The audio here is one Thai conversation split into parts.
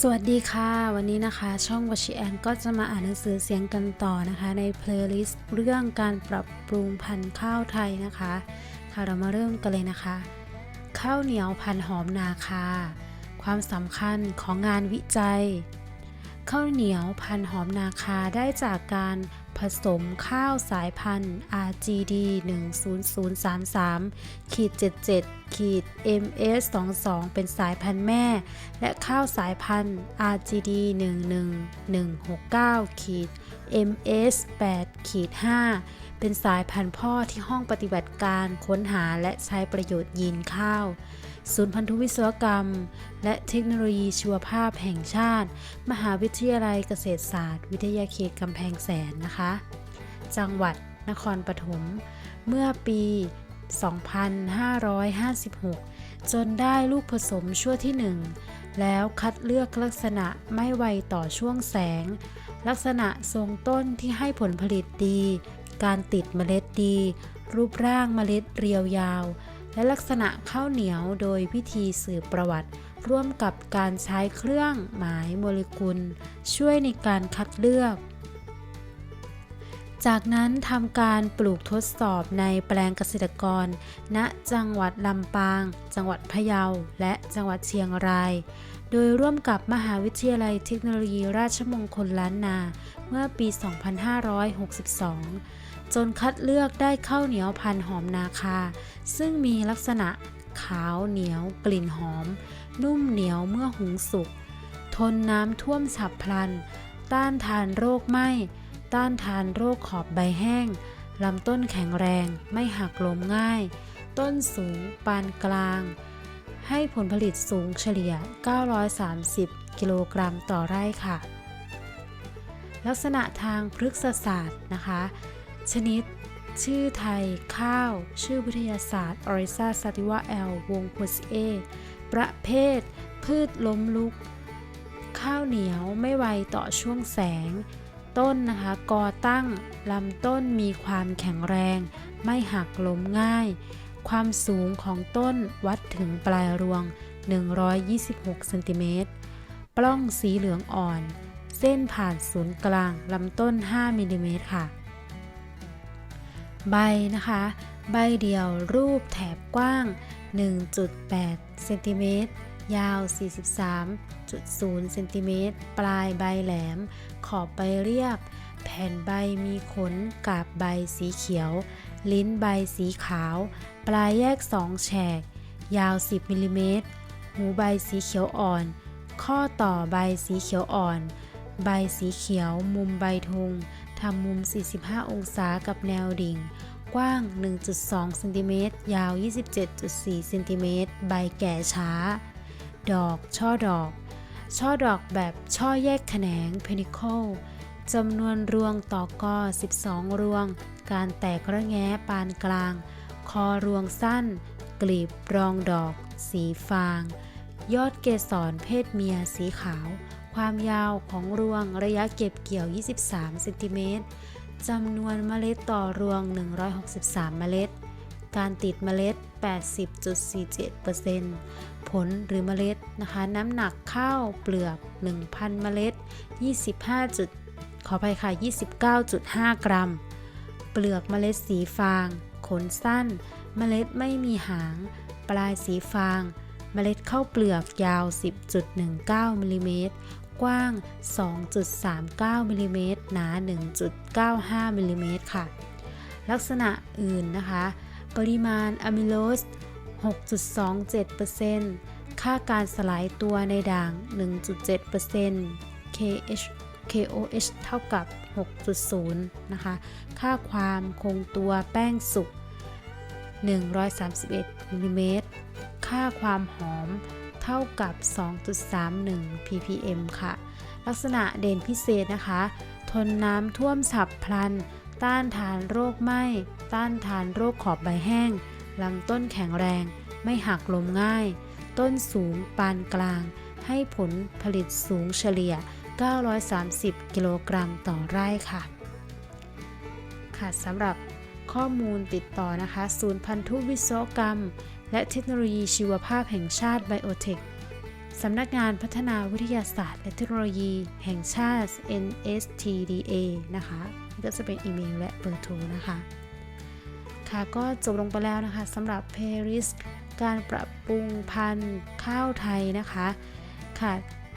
สวัสดีค่ะ วันนี้นะคะ ช่องวชิแอนก็จะมาอ่านหนังสือเสียงกันต่อนะคะ ในเพลย์ลิสต์เรื่องการปรับปรุงพันธุ์ข้าวไทยนะคะ ค่ะเรามาเริ่มกันเลยนะคะ ข้าวเหนียวพันธุ์หอมนาคา ความสำคัญของงานวิจัย ข้าวเหนียวพันธุ์หอมนาคาได้จากการ ผสมข้าวสายพันธุ์ RGD 10033ขีด77ขีด MS 22เป็นสายพันธุ์แม่ และข้าวสายพันธุ์ RGD 11169ขีด MS 8ขีด5 เป็นสายพันธุ์พ่อที่ห้องปฏิบัติการค้นหาและใช้ประโยชน์ยีนข้าว ศูนย์พันธุวิศวกรรม และเทคโนโลยีชีวภาพแห่งชาติ มหาวิทยาลัยเกษตรศาสตร์ วิทยาเขตกำแพงแสนนะคะ จังหวัดนครปฐม เมื่อปี 2556 จนได้ลูกผสมชั่วที่ 1 แล้วคัดเลือกลักษณะไม่ไวต่อช่วงแสง ลักษณะทรงต้นที่ให้ผลผลิตดี การติดเมล็ดดี รูปร่างเมล็ดเรียวยาว และลักษณะข้าวเหนียวโดยวิธีสืบประวัติ ร่วมกับการใช้เครื่องหมายโมเลกุล ช่วยในการคัดเลือก จากนั้นทำการปลูกทดสอบในแปลงเกษตรกร ณ จังหวัดลำปาง จังหวัดพะเยา และจังหวัดเชียงรายโดยร่วมกับมหาวิทยาลัยเทคโนโลยีราชมงคลล้านนา เมื่อปี 2562 จนคัดเลือกได้ข้าวเหนียวพันหอมนาคา ซึ่งมีลักษณะขาวเหนียวกลิ่นหอม นุ่มเหนียวเมื่อหุงสุก ทนน้ำท่วมฉับพลัน ต้านทานโรคไหม้ ต้านทานโรคขอบใบแห้ง ลำต้นแข็งแรงไม่หักล้มง่าย ต้นสูงปานกลาง ให้ผลผลิตสูงเฉลี่ย 930 กิโลกรัมต่อไร่ค่ะ ลักษณะทางพฤกษศาสตร์นะคะ ชนิด ชื่อไทย ข้าว ชื่อวิทยาศาสตร์อริซาซาติวาแอล วงโพสเอ ประเภท พืชล้มลุก ข้าวเหนียวไม่ไวต่อช่วงแสง ต้นนะคะกอตั้งลำต้นมีความแข็งแรง ไม่หักล้มง่าย ความสูงของต้นวัดถึงปลายรวง 126เซนติเมตร ปล้องสีเหลืองอ่อน เส้นผ่านศูนย์กลางลำต้น 5มิลลิเมตรค่ะ ใบนะคะ ใบเดียวรูปแถบกว้าง 1.8 เซนติเมตร ยาว 43.0 เซนติเมตร ปลายใบแหลม ขอบใบเรียบ แผ่นใบมีขนกาบใบสีเขียว ลิ้นใบสีขาว ปลายแยก 2 แฉก ยาว 10 มิลลิเมตร หูใบสีเขียวอ่อน ข้อต่อใบสีเขียวอ่อน ใบสีเขียว มุมใบทุง ทำมุม 45 องศากับแนวดิ่ง กว้าง 1.2เซนติเมตรยาว 27.4เซนติเมตรใบแก่ช้า ดอก ช่อดอก ช่อดอกแบบช่อแยกแขนง panicle จำนวนรวงต่อกอ 12 รวง การแตกระแง้ปานกลาง คอรวงสั้น กลีบรองดอก สีฟาง ยอดเกสรเพศเมียสีขาว ความยาวของรวงระยะเก็บเกี่ยว 23 เซนติเมตรจำนวนเมล็ดต่อรวง 163 เมล็ด การติดเมล็ด 80.47%ผลหรือเมล็ดนะคะ น้ำหนักข้าวเปลือก 1,000 เมล็ด 25จุดขอไปค่ะ 29.5 กรัม เปลือกเมล็ดสีฟาง ขนสั้น เมล็ดไม่มีหาง ปลายสีฟาง เมล็ดข้าวเปลือกยาว 10.19มิลลิเมตร กว้าง 2.39มิลลิเมตรหนา 1.95มิลลิเมตรค่ะ ลักษณะอื่นนะคะ ปริมาณอะมิโลส 6.27%ค่าการสลายตัวในด่าง 1.7% KH KOH เท่ากับ 6.0 นะคะ ค่าความคงตัวแป้งสุก 131มิลลิเมตร ค่าความหอม เท่ากับ 2.31 ppm ค่ะ ลักษณะเด่นพิเศษนะคะ ทนน้ำท่วมฉับพลัน ต้านทานโรคไหม้ ต้านทานโรคขอบใบแห้งลำต้นแข็งแรง ไม่หักลมง่าย ต้นสูงปานกลาง ให้ผลผลิตสูงเฉลี่ย 930 กิโลกรัมต่อไร่ค่ะ ค่ะสำหรับข้อมูลติดต่อนะคะ ศูนย์พันธุวิศวกรรม และเทคโนโลยีชีวภาพแห่งชาติไบโอเทคสำนักงานพัฒนาวิทยาศาสตร์ และเทคโนโลยีแห่งชาติ NSTDA นะคะนี่ก็จะเป็นอีเมลและเบอร์โทรนะคะ ค่ะก็จบลงไปแล้วนะคะสำหรับเพริสการปรับปรุงพันธุ์ข้าวไทยนะคะ ค่ะ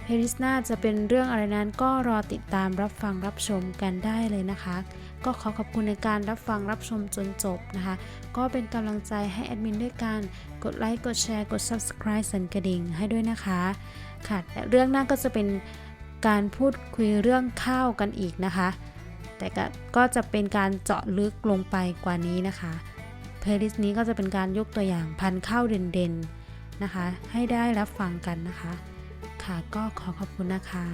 เพริสน่าจะเป็นเรื่องอะไรนั้นก็รอติดตามรับฟังรับชมกันได้เลยนะคะ ก็ขอขอบคุณในการรับฟังรับชมจนจบนะคะ ก็เป็นกำลังใจให้แอดมินด้วยการกดไลค์กดแชร์กด subscribe สั่นกระดิ่งให้ด้วยนะคะค่ะและเรื่องหน้าก็จะเป็นการพูดคุยเรื่องข้าวกันอีกนะคะ แต่ก็จะเป็นการเจาะลึกลงไปกว่านี้นะคะเพลย์ลิสต์นี้ก็จะเป็นการยกตัวอย่างพันข้าวเด่นๆนะคะ ให้ได้รับฟังกันนะคะ ค่ะ ก็ขอขอบคุณนะคะ